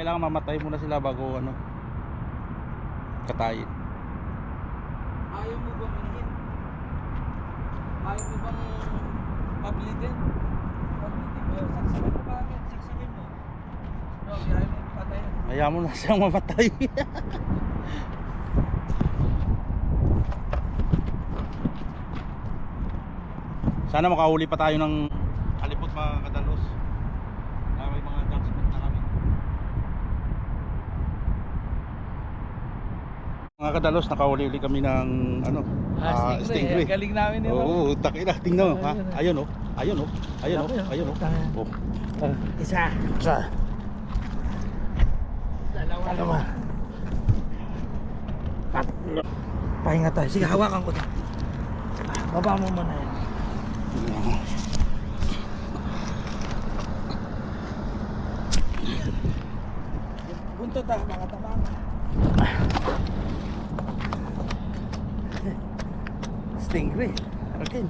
kailangan mamatay muna sila bago ano katayin. Ayaw mo bang inihin? Ayaw mo bang pablitin? Pablitin mo. Saksakin mo bakit? Saksakin mo. No, ayaw mo patayin. Hayaan mo na siyang mamatay. Sana makahuli pa tayo ng halipot mga kadalos. Kaya may mga junk spot na kami. Mga kadalos, nakahuli ulit kami ng ano, ah, stingray. Galing namin yun. Oo, takin na, tingnan mo, ha? Ayun oh, ayun oh, ayun oh, ayun oh. Oh, Isa. sa Dalawa. Dalawa. Tatlo. Pahinga tayo. Sige, hawakan ko. Baba mo muna yan. Buntot ah, mga tamang. Stingray. Akin.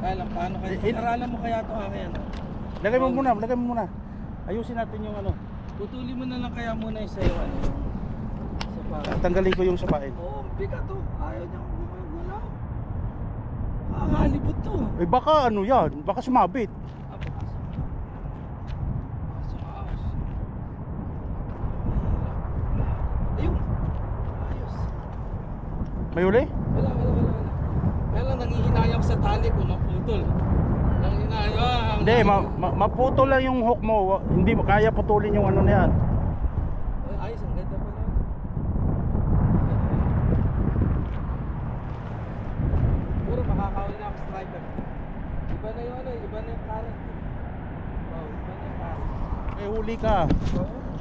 Alam, paano kayo? Eh, eh, Aralan mo kaya ito akin. ano? Lagay mo muna, lagay mo muna. Ayusin natin yung ano. Putuli mo na lang kaya muna yung sayo. Ano? Sa pa. Tanggalin ko yung sapain. Oo, oh, bigat to. Ayaw niyang gumagalaw. Kakalibot to. Eh baka ano yan, baka sumabit. Ah, bukas. Bukas yung ahos. Ayun. Ayos. May huli? Wala, wala, wala, wala. Kaya lang nangihinayang sa tali ko maputol. Nangihinayang. Hindi, ma ma maputol lang yung hook mo. Hindi mo kaya putulin yung ano na yan. Ay, ayos, ang ganda pala. Puro makakawin na ako striker. Iba na yung ano, iba na yung current. Oh, iba na yung current. May huli ka.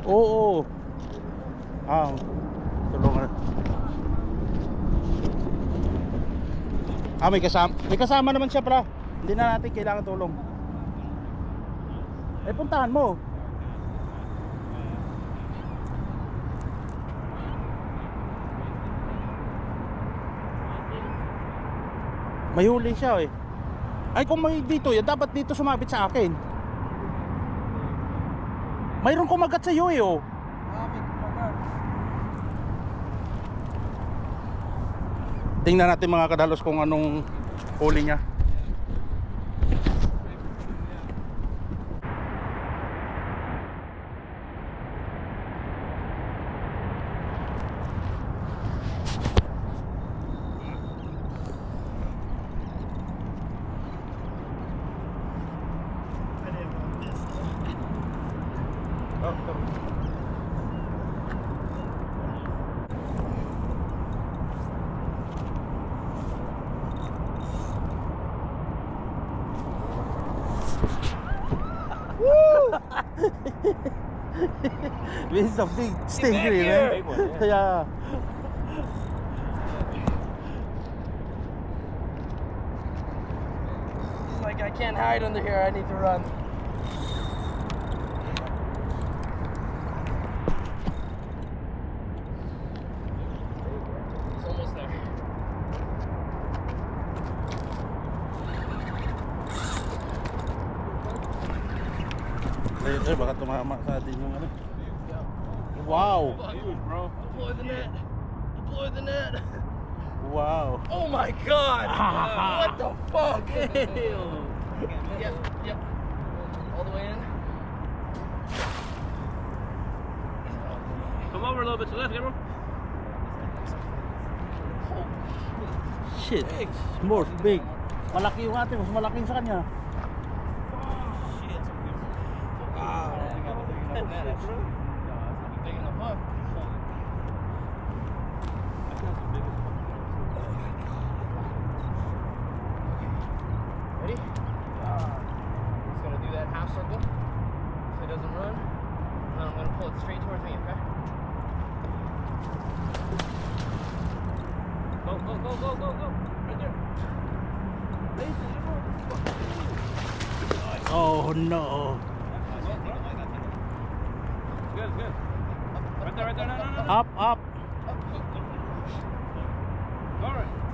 Oo. Oo. Ah, tulungan. Ah, may kasama. May kasama naman siya, pra. Hindi na natin kailangan tulong. Eh, puntahan mo. May huli siya eh. Ay kung may dito yan, dapat dito sumabit sa akin. Mayroon kumagat sa iyo eh oh. Ah, may kumagat. Tingnan natin mga kadalos kung anong huli niya. This is a big stingray, man. Big one, yeah. yeah. Like I can't hide under here. I need to run. Fuck? yep, yep. All the way in. Come over a little bit to the left, Gabriel. Shit! More big! Malaki yung ate, mas malaki sa kanya. Wow. Big All right.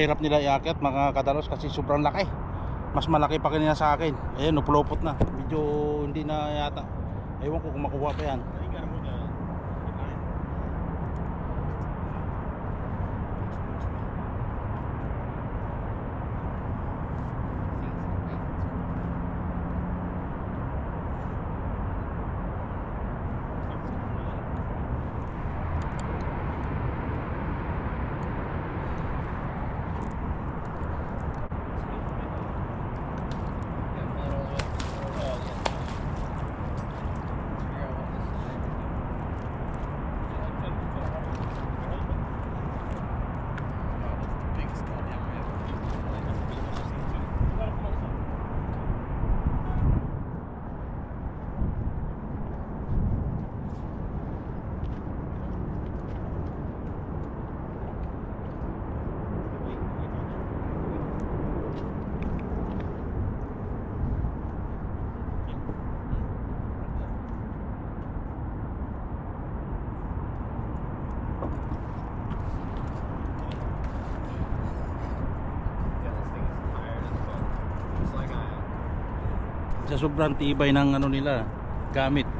Mahirap nila iakyat mga kadalos kasi sobrang laki. Mas malaki pa kanina sa akin. Ayun, upulopot na. Medyo hindi na yata. Ewan ko kung makuha pa yan. Sobrang tibay ng ano nila, gamit.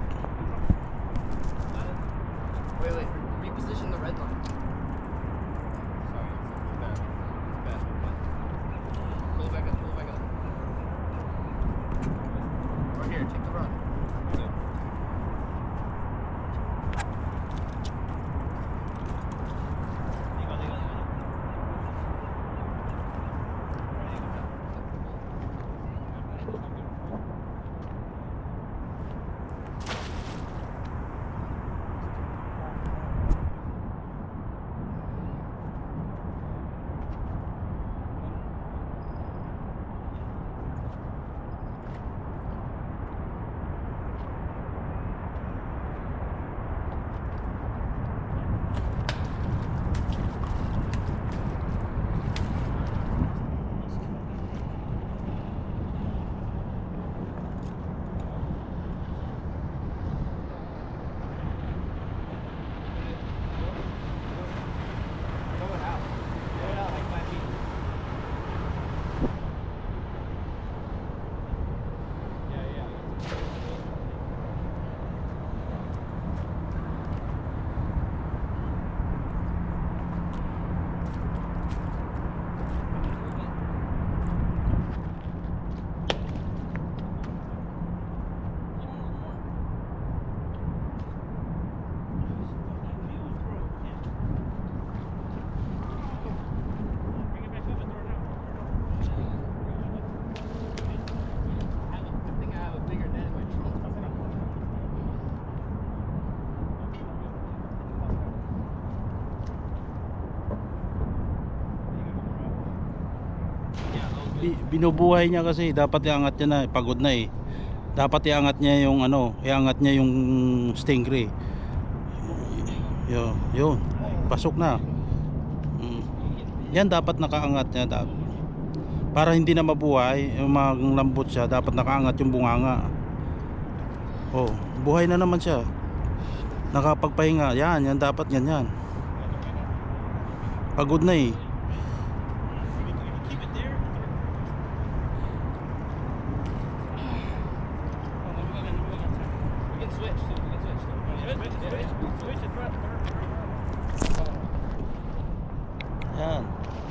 Binubuhay niya kasi dapat iangat niya na pagod na eh. Dapat iangat niya yung ano iangat niya yung stingray. Yun yun. Pasok na. Mm. yan dapat nakaangat niya dapat para hindi na mabuhay yung lambot siya dapat nakaangat yung bunganga oh buhay na naman siya. Nakapagpahinga. Yan yan dapat yan yan pagod na eh yan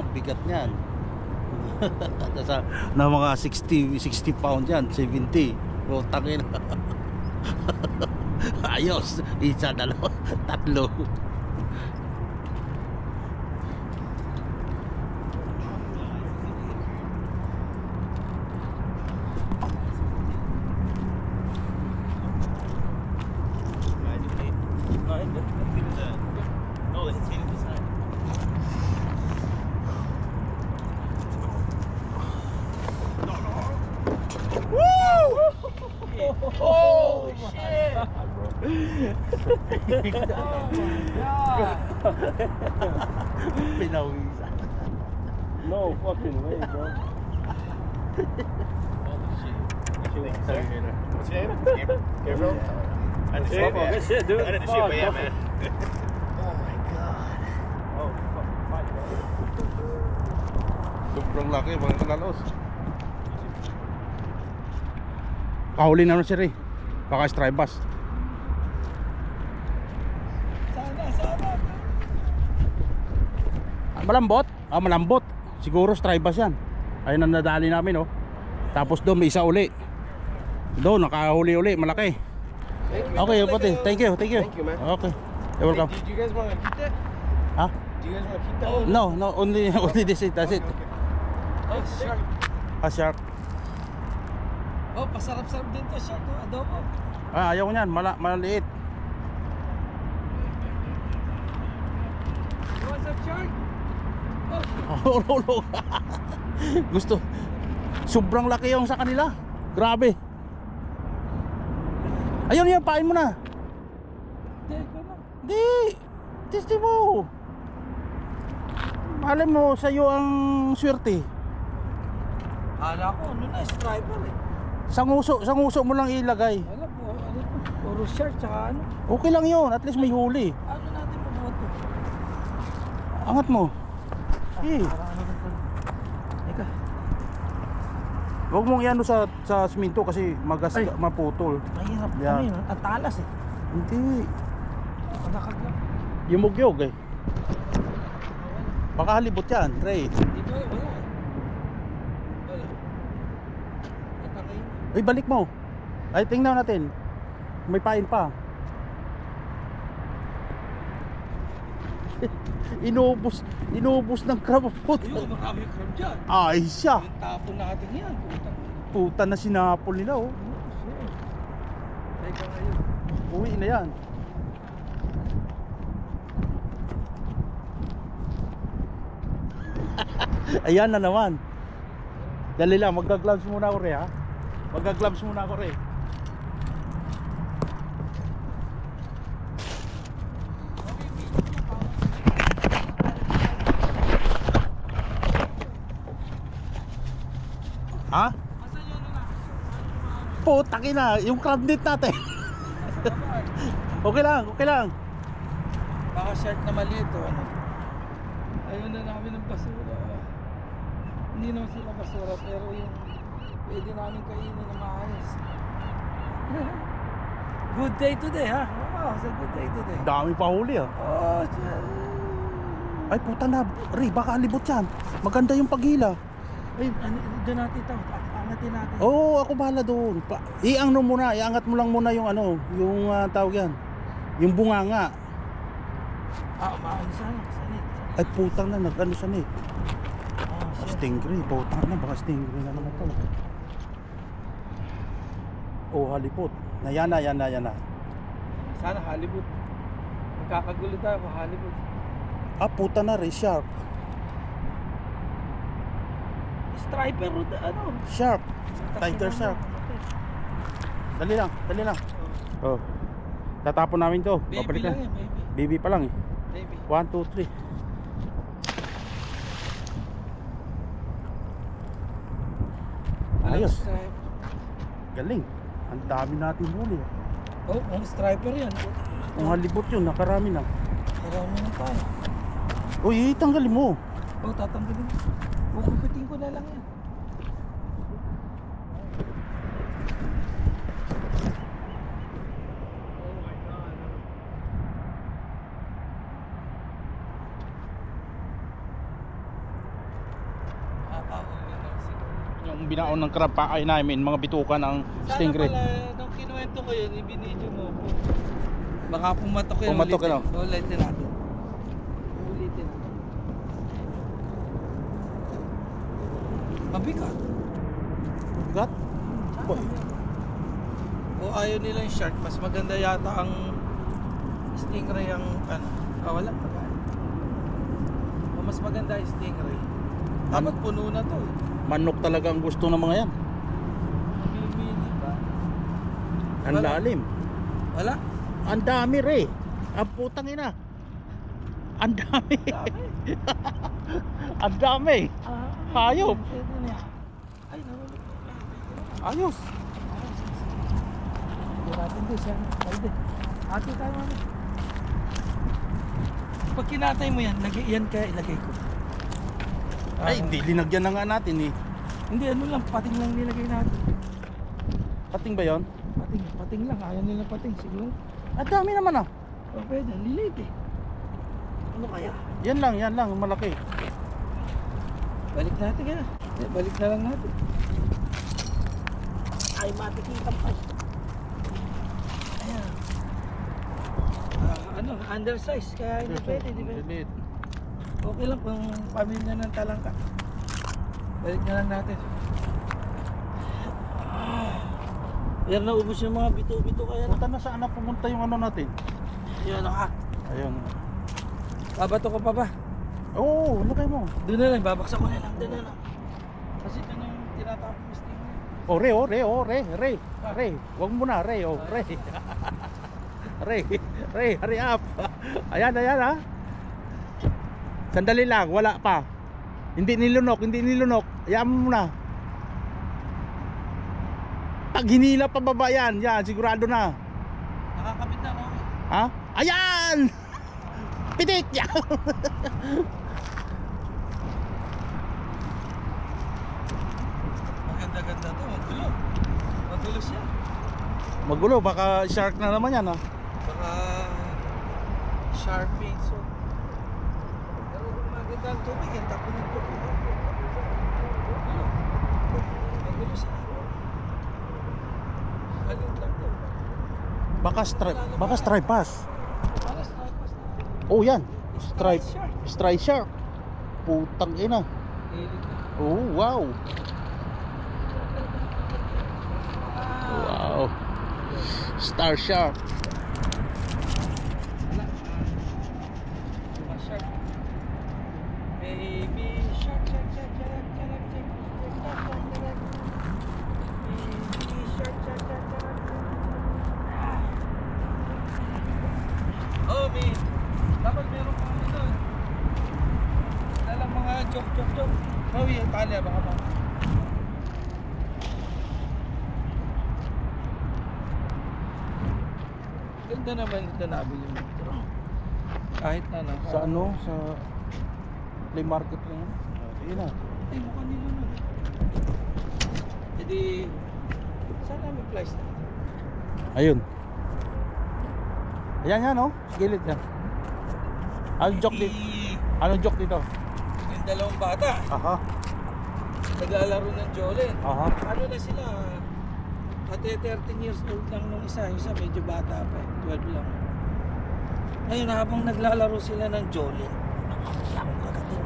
Ang bigat niyan. Nasa na mga 60 60 pound yan, 70. Putang ina. Ayos. Isa, dalawa, tatlo. No, it's hitting the side. Oh, shit! Pinawisan. No fucking way, bro. What's your name? Gabriel? I had to Yeah, shoot, good shit, dude. I Fuck, shoot, but yeah, man. oh my god. Oh, fuck. Fight, bro. Sobrang laki mga kalalos. Kahuli na naman si Ray. Baka stribas. Sana, sana. Ah, malambot? Ah, malambot. Siguro stribas yan. Ayun ang nadali namin oh. Tapos doon may isa uli. Doon nakahuli uli, malaki. Okay, pati. Thank you, thank you. Thank you, man. Okay. You're welcome. Do you guys want to keep that? Ha? Do you guys want to keep that? No, no, only only this it, that's it. Oh, shark. Ah, shark. Oh, pasarap-sarap din to shark. Adobo. Ah, ayaw ko niyan, mala malaliit. What's up, shark? Lolo. Gusto. Sobrang laki yung sa kanila. Grabe. Ayun yan, pain mo na. hindi ko. Testi mo. Malay mo, sa'yo ang swerte. Hala ko, ano na, striper eh. Sanguso, sanguso mo lang ilagay. Wala po, ano to? Puro shark, tsaka ano? Okay lang yun, at least may huli. Ano natin mabuhat to? Angat mo. Eh, to? Eka. huwag mong iano sa sa siminto kasi magas Ay. maputol. Mahirap. Yeah. Ano yun? Ang talas eh. Hindi. Nakaglag. Yumugyog eh. Baka halibot yan, Ray. Di ba? Wala eh. Wala. Atake yun. Ay, balik mo. Ay, tingnan natin. May pain pa. inubos, inubos ng crab food. Ayun, marami crab dyan. Ay, siya. Yung tapon natin yan. Puta. Puta na sinapol nila, oh. Teka ngayon. Uwi na yan. Ayan na naman. Dali lang, magga-gloves muna ako re ha. Magga-gloves muna ako re. Ha? Asan yun na? Putak ina, yung crab net natin. okay lang, okay lang. Baka shark na maliit o ano. Ayun na namin ng basura. Hindi naman sila basura pero yung pwede namin kainin na maayos. good day today ha? Wow, it's a good day today. Dami pa huli ah. Oh. Ay puta na, Ray, baka alibot yan. Maganda yung paghila. Ay, ano, doon natin ito. Angatin natin. Oo, oh, ako bahala doon. Pa, iang mo muna, iangat mo lang muna yung ano, yung ah, tawag yan. Yung bunganga. Ah, maano sana. Sanit. Ay putang na, nag-ano sa net. Oh, shit. Stingray, putang na, baka stingray na naman to. Oh, halipot. Na yan na, yan na, yan na. Sana Hollywood. Magkakagulo tayo kung. Ah, puta na, Ray, shark. Striper, o ano? Shark. Tiger shark. Dali lang, dali lang. Oh. Tatapon namin to. Baby Babalik lang yan, baby. Baby pa lang eh. Baby. 1, 2, 3. Ayos. Galing. Ang dami natin huli. Oh, ang striper yan. Kung halibot yun, nakarami na. Karami na tayo. Uy, tanggalin mo. Oh, tatanggalin ko. Kukupitin ko na lang yan. Yung binaon ng crab pa ay namin, mga bitukan ng stingray. Sana pala, nung kinuwento ko yun, ibinidyo mo ko. Baka pumatok yun. Pumatok ulitin. yun, Ulitin natin. Ulitin natin. Mabigat. Gat? Boy. O ayaw nila yung shark, mas maganda yata ang stingray ang ano. Ah, wala. Wala. O mas maganda yung stingray. Dapat puno na to. eh. Manok talaga ang gusto ng mga yan. Namimili ba? Ang Wala. lalim. Wala. Ang dami re. Ang putang ina. Ang dami. Dami. Ang dami. Ah, Hayop. Pwede na. Ay, nahulog. Ayos. Hindi natin doon siya. Ate tayo mami. Pag kinatay mo yan, lagay, yan kaya ilagay ko. Ay, Ah, hindi linagyan na nga natin eh. Hindi, ano lang, pating lang nilagay natin. Pating ba yon? Pating, pating lang. Ayaw nila pating, siguro. Ang dami naman ah. O pwede, lilit eh. Ano kaya? Yan lang, yan lang, malaki. Balik natin kaya. Eh, Balik na lang natin. Ay, matikitan pa. Ayan. Ah, ano, undersize, kaya hindi pwede, di ba? Lilit. Okay lang kung pamilya ng talangka. Balik na lang natin. Pero naubos yung mga bito-bito kaya. Punta na saan na pumunta yung ano natin? Yun ha. Ayun. Babato ko pa ba? Oo, lagay mo. Doon na lang, babaksak ko na lang. Doon na lang. Kasi ito na yung tinatapos. Oh, re, oh, re, oh, re, re, re. Wag mo na, re, oh, re. re, re, hurry up. Ayan, ayan, ha. Sandali lang, wala pa. Hindi nilunok, hindi nilunok. Ayan mo muna. Pag hinila pa baba yan, yan, sigurado na. Nakakabit na ako. Ha? Ayan! Pitik! Yan! Maganda-ganda to. Magulo. Magulo siya. Magulo, baka shark na naman yan, ha. Baka sharpie. So, pero kung maganda ang tubig, yan tapo ng tubig. Magulo. Lang to. Baka stripe, baka stripe pass. Oh, yan. Stripe, shark. stripe shark. Putang ina. Oh. Wow. Star shark. Kahit ano. Sa ano? Sa flea market lang. Ayun na. Ay, mukha nila nun. E di, saan namin place na? Ayun. Ayan yan, oh. Gilid yan. Anong joke dito? Anong joke dito? Yung dalawang bata, Aha. naglalaro ng Jolene. Aha. Ano na sila, ate 13 years old lang nung isa, yung isa medyo bata pa, eh, 12 lang. Ngayon habang naglalaro sila ng Jolene, nakakala akong kagatin.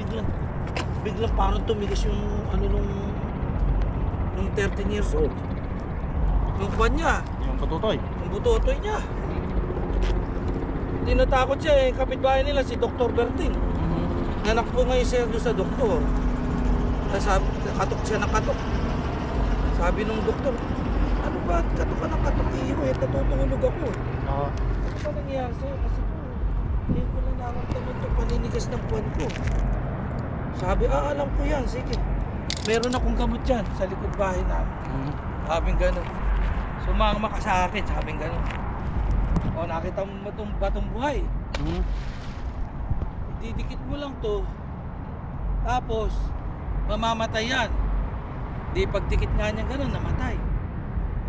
Biglang, biglang parang tumigas yung ano nung, nung 13 years old. Yung kwan niya, Yung patutoy. yung butotoy niya. Hindi natakot siya eh, kapitbahay nila si Dr. Berting. Nanak po ngayon siya doon sa doktor. Tapos sabi, katok siya ng katok. Sabi nung doktor, ano ba, katok ka ng katok iyo eh, natutulog ako. Ah. Ano pa nangyayari sa'yo kasi po, hindi ko na naramdaman yung paninigas ng buwan ko. Sabi, ah, alam ko yan, sige. Meron akong gamot dyan sa likod bahay namin. Mm-hmm. Sabing ganun. Sumama ka sa akin, sabing ganun. O, nakita mo batong, batong buhay. Mm-hmm. Didikit mo lang to. Tapos, mamamatay yan. Di pagdikit nga niya ganun, namatay.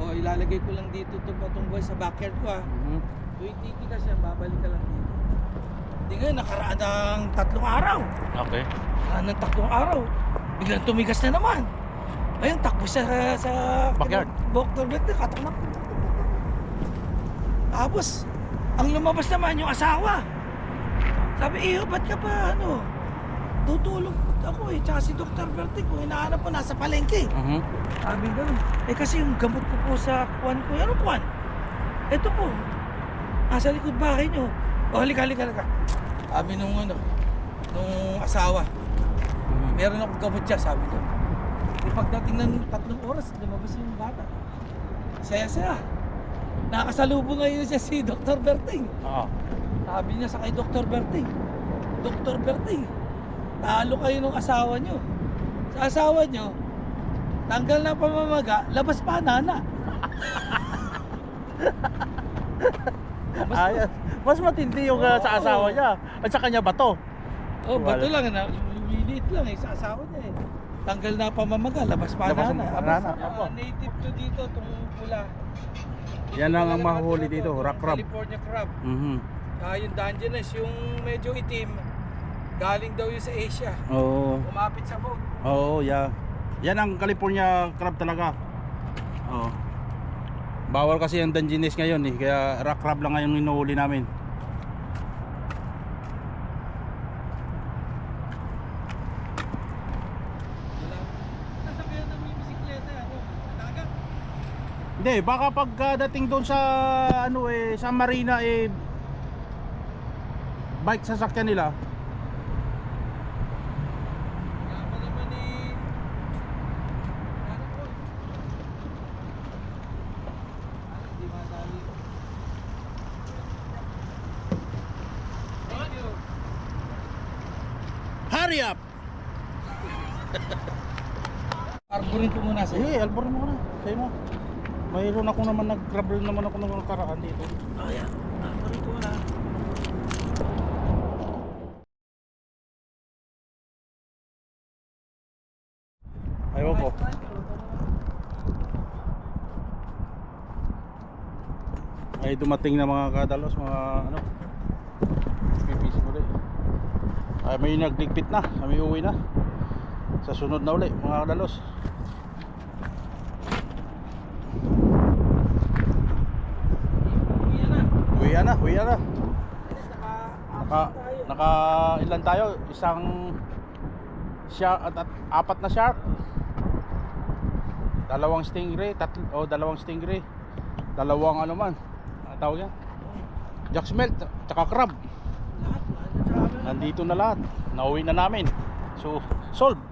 O, ilalagay ko lang dito itong batong buhay sa backyard ko ah. Mm-hmm. 280 kasi ang babalik ka lang dito. Hindi nga, nakaraan ng tatlong araw. Okay. Nakaraan ng tatlong araw. Biglang tumigas na naman. Ayun, takbo siya sa... sa Backyard. Boktor Black na katakbo. Tapos, ang lumabas naman yung asawa. Sabi, iyo, ba't ka pa, ano, tutulog ako eh, tsaka si Dr. Bertie ko, hinahanap ko, nasa palengke. Uh-huh. Sabi ganun, eh kasi yung gamot ko po sa kuwan ko, ano kuwan? Ito po, Nasa likod bahay nyo. O halika, halika, halika. Sabi nung ano, nung asawa. Meron akong gamot siya, sabi ko. Di pagdating ng tatlong oras, lumabas yung bata. Saya-saya. Nakasalubong ngayon siya si Dr. Berting. Oo. Sabi niya sa kay Dr. Berting, Dr. Berting, talo kayo ng asawa nyo. Sa asawa nyo, tanggal na pamamaga, labas pa nana. Mas, Ay, mas matindi yung uh, sa asawa niya. At sa kanya bato. oh, bato Wala. lang, na, lumiliit lang eh, sa asawa niya eh. Tanggal na pamamaga, labas pa Labas nana. ang Abas, nana, ah, opo. native to dito, itong pula. Yan lang ang mahuli dito, rock crab. California crab. Mhm. Ah, yung Dungeness, yung medyo itim, galing daw yun sa Asia. Oo. Umapit sa boat. Oo, yeah. Yan ang California crab talaga. Oo. Bawal kasi ang Dungeness ngayon eh, kaya rock crab lang ngayon hinuhuli namin. Hindi, baka pagdating doon sa ano eh, sa marina eh bike sasakyan nila. Kaya pa naman eh. Ano po? Ano, di madali. Thank you. Hurry up! Arborin ko muna sa'yo. Eh, alborin mo na. Sa'yo na. Mayroon ako naman nag-grab rin naman ako nung nakaraan dito. Oh, yeah. Arborin ko muna. Ayaw po. Ay dumating na mga kadalos, mga ano. PPC ulit. Ay may nagligpit na, kami uwi na. Sa sunod na uli, mga kadalos. Uwi na. Uwi na, naka- Naka, ilan tayo? Isang shark at, at apat na shark. Dalawang stingray, tatlo, oh, dalawang stingray. Dalawang ano man. Ano tawag yan? Jack smelt, tsaka crab. Nandito na lahat. Nauwi na namin. So, solved.